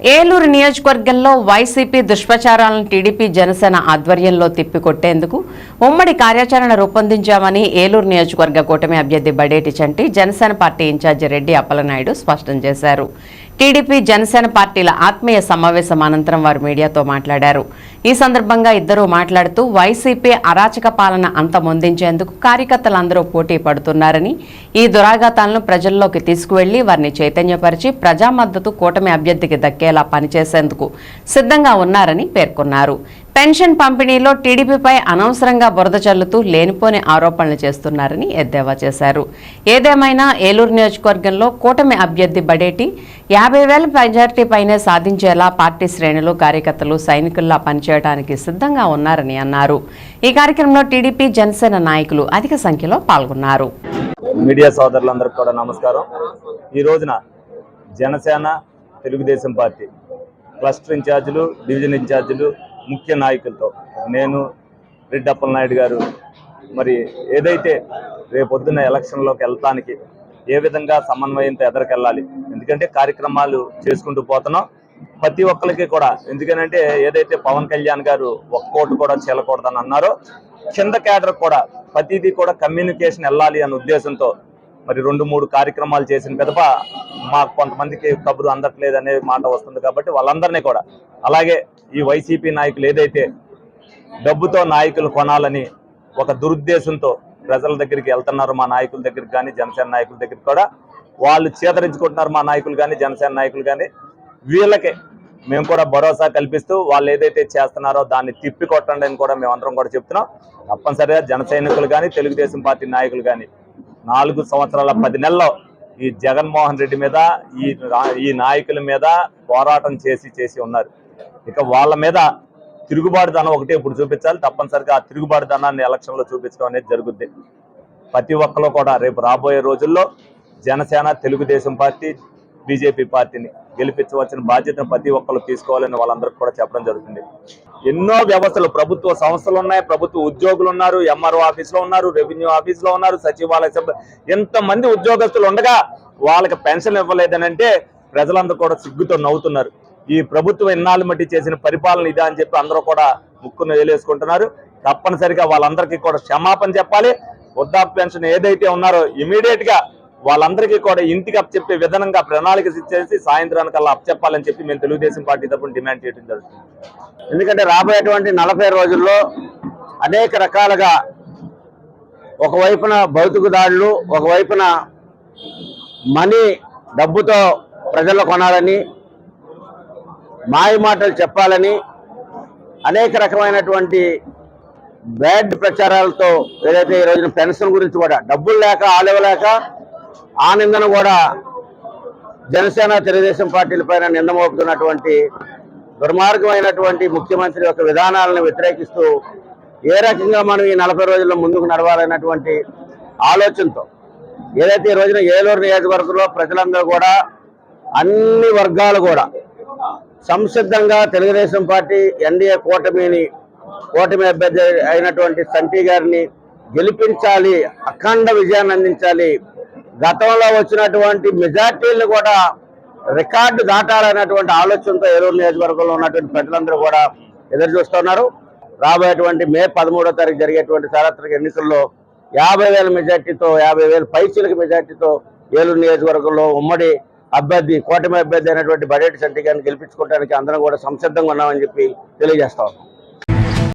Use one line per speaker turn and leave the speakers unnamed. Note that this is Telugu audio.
ఏలూరు నియోజకవర్గంలో వైసీపీ దుష్ప్రచారాలను టీడీపీ జనసేన ఆధ్వర్యంలో తిప్పికొట్టేందుకు ఉమ్మడి కార్యాచరణ రూపొందించామని ఏలూరు నియోజకవర్గ కూటమి అభ్యర్థి బడేటి చంటి జనసేన పార్టీ ఇన్ఛార్జి రెడ్డి అప్పలనాయుడు స్పష్టం చేశారు. టీడీపీ జనసేన పార్టీల ఆత్మీయ సమావేశం అనంతరం వారు మీడియాతో మాట్లాడారు. ఈ సందర్భంగా ఇద్దరూ మాట్లాడుతూ వైసీపీ అరాచక పాలన అంతమొందించేందుకు కార్యకర్తలందరూ పోటీ పడుతున్నారని ఈ దురాఘాతాలను ప్రజల్లోకి తీసుకువెళ్ళి వారిని చైతన్యపరిచి ప్రజా మద్దతు కూటమి అభ్యర్థికి దక్కేలా పనిచేసేందుకు సిద్ధంగా ఉన్నారని పేర్కొన్నారు. పెన్షన్ పంపిణీలో టీడీపీపై అనవసరంగా బురద చల్లుతూ లేనిపోని ఆరోపణలు చేస్తున్నారని ఎద్దేవా చేశారు. ఏదేమైనా ఏలూరు నియోజకవర్గంలో కూటమి అభ్యర్థి బడేటి యాభై వేల మెజార్టీ పైనే సాధించేలా పార్టీ శ్రేణులు కార్యకర్తలు సైనికుల్లా పనిచేయడానికి సిద్ధంగా ఉన్నారని అన్నారు. ఈ కార్యక్రమంలో టీడీపీ జనసేన నాయకులు అధిక సంఖ్యలో పాల్గొన్నారు.
మీడియా సోదరులందరికీ కూడా నమస్కారం. ఈ రోజున జనసేన తెలుగుదేశం పార్టీ క్లస్టర్ ఇన్ఛార్జీలు డివిజన్ ఇన్ఛార్జీలు ముఖ్య నాయకులతో నేను రెడ్డప్పల నాయుడు గారు మరి ఏదైతే రేపొద్దున ఎలక్షన్లోకి వెళ్తానికి ఏ విధంగా సమన్వయంతో ఎదరికెళ్ళాలి ఎందుకంటే కార్యక్రమాలు చేసుకుంటూ పోతున్నాం. ప్రతి ఒక్కరికి కూడా ఎందుకనంటే ఏదైతే పవన్ కళ్యాణ్ గారు ఒక్కోటి కూడా చేయకూడదని అన్నారో కింద కేడర్ కూడా ప్రతిదీ కూడా కమ్యూనికేషన్ వెళ్ళాలి అనే ఉద్దేశంతో మరి రెండు మూడు కార్యక్రమాలు చేసిన పిదప మాకు కొంతమందికి కబురు అందట్లేదు అనే మాట వస్తుంది కాబట్టి వాళ్ళందరినీ కూడా. అలాగే ఈ వైసీపీ నాయకులు ఏదైతే డబ్బుతో నాయకులు కొనాలని ఒక దురుద్దేశంతో ప్రజల దగ్గరికి వెళ్తున్నారు మా నాయకుల దగ్గరికి కానీ జనసేన నాయకుల దగ్గరికి కూడా వాళ్ళు చేతరించుకుంటున్నారు మా నాయకులు కానీ జనసేన నాయకులు కానీ వీళ్ళకే మేము కూడా భరోసా కల్పిస్తూ వాళ్ళు ఏదైతే చేస్తున్నారో దాన్ని తిప్పి కొట్టండి అని కూడా మేమందరం కూడా చెప్తున్నాం. తప్పనిసరిగా జన సైనికులు కానీ తెలుగుదేశం పార్టీ నాయకులు కానీ నాలుగు సంవత్సరాల పది నెలల్లో ఈ జగన్మోహన్ రెడ్డి మీద ఈ ఈ నాయకుల మీద పోరాటం చేసి చేసి ఉన్నారు. ఇక వాళ్ళ మీద తిరుగుబాటుదనం ఒకటి ఇప్పుడు చూపించాలి. తప్పనిసరిగా ఆ తిరుగుబాటుదనాన్ని ఎలక్షన్లో చూపించడం అనేది జరుగుద్ది. ప్రతి ఒక్కరు కూడా రేపు రాబోయే రోజుల్లో జనసేన తెలుగుదేశం పార్టీ బీజేపీ పార్టీని గెలిపించవలసిన బాధ్యతను ప్రతి ఒక్కరు తీసుకోవాలని వాళ్ళందరికీ కూడా చెప్పడం జరుగుతుంది. ఎన్నో వ్యవస్థలు ప్రభుత్వ సంస్థలు ఉన్నాయి ప్రభుత్వ ఉద్యోగులు ఉన్నారు ఎంఆర్ఓ ఆఫీస్లో ఉన్నారు రెవెన్యూ ఆఫీస్లో ఉన్నారు సచివాలయ సభ్యులు ఎంతమంది ఉద్యోగస్తులు ఉండగా వాళ్ళకి పెన్షన్ ఇవ్వలేదనంటే ప్రజలందరూ కూడా సిగ్గుతో నవ్వుతున్నారు. ఈ ప్రభుత్వం ఇన్నాళ్ళు మట్టి చేసిన పరిపాలన ఇదా అని చెప్పి అందరూ కూడా ముక్కును వేలేసుకుంటున్నారు. తప్పనిసరిగా వాళ్ళందరికీ కూడా క్షమాపణ చెప్పాలి. వృద్ధాప్య పెన్షన్ ఏదైతే ఉన్నారో ఇమీడియట్గా వాళ్ళందరికీ కూడా ఇంటికి అప్పచెప్పే విధానంగా ప్రణాళిక చేసి సాయంత్రానికల్లా అప్పచెప్పాలని చెప్పి మేము తెలుగుదేశం పార్టీ తరఫున డిమాండ్ చేయడం జరుగుతుంది.
ఎందుకంటే రాబోయేటువంటి నలభై రోజుల్లో అనేక రకాలుగా ఒకవైపున భౌతిక దాడులు ఒకవైపున మనీ డబ్బుతో ప్రజలు కొనాలని మాయమాటలు చెప్పాలని అనేక రకమైనటువంటి బ్యాడ్ ప్రచారాలతో ఏదైతే ఈ రోజున పెన్షన్ గురించి కూడా డబ్బులు లేక ఆలవలేక ఆ నిందన కూడా జనసేన తెలుగుదేశం పార్టీల పైన నింద మోపుతున్నటువంటి దుర్మార్గమైనటువంటి ముఖ్యమంత్రి యొక్క విధానాలను వ్యతిరేకిస్తూ ఏ రకంగా మనం ఈ నలభై రోజుల్లో ముందుకు నడవాలన్నటువంటి ఆలోచనతో ఏదైతే ఈ రోజున ఏలూరు నియోజకవర్గంలో ప్రజలందరూ కూడా అన్ని వర్గాలు కూడా సంసిద్ధంగా తెలుగుదేశం పార్టీ ఎన్డీఏ కూటమిని కూటమి అభ్యర్థి అయినటువంటి సంటి గారిని గెలిపించాలి అఖండ విజయాన్ని అందించాలి గతంలో వచ్చినటువంటి మెజార్టీలు కూడా రికార్డు దాటాలనేటువంటి ఆలోచనతో ఏలూరు నియోజకవర్గంలో ఉన్నటువంటి ప్రజలందరూ కూడా ఎదురు చూస్తున్నారు. రాబోయేటువంటి మే పదమూడో తారీఖు జరిగేటువంటి సార్వత్రిక ఎన్నికల్లో యాభై వేల మెజార్టీతో యాభై వేల పైచీలకు మెజార్టీతో ఏలూరు నియోజకవర్గంలో ఉమ్మడి అభ్యర్థి కూటమి అభ్యర్థి అయినటువంటి బడేటి సంటి గారిని గెలిపించుకోవడానికి అందరం కూడా సంసిద్ధంగా ఉన్నామని చెప్పి తెలియజేస్తా ఉన్నాం.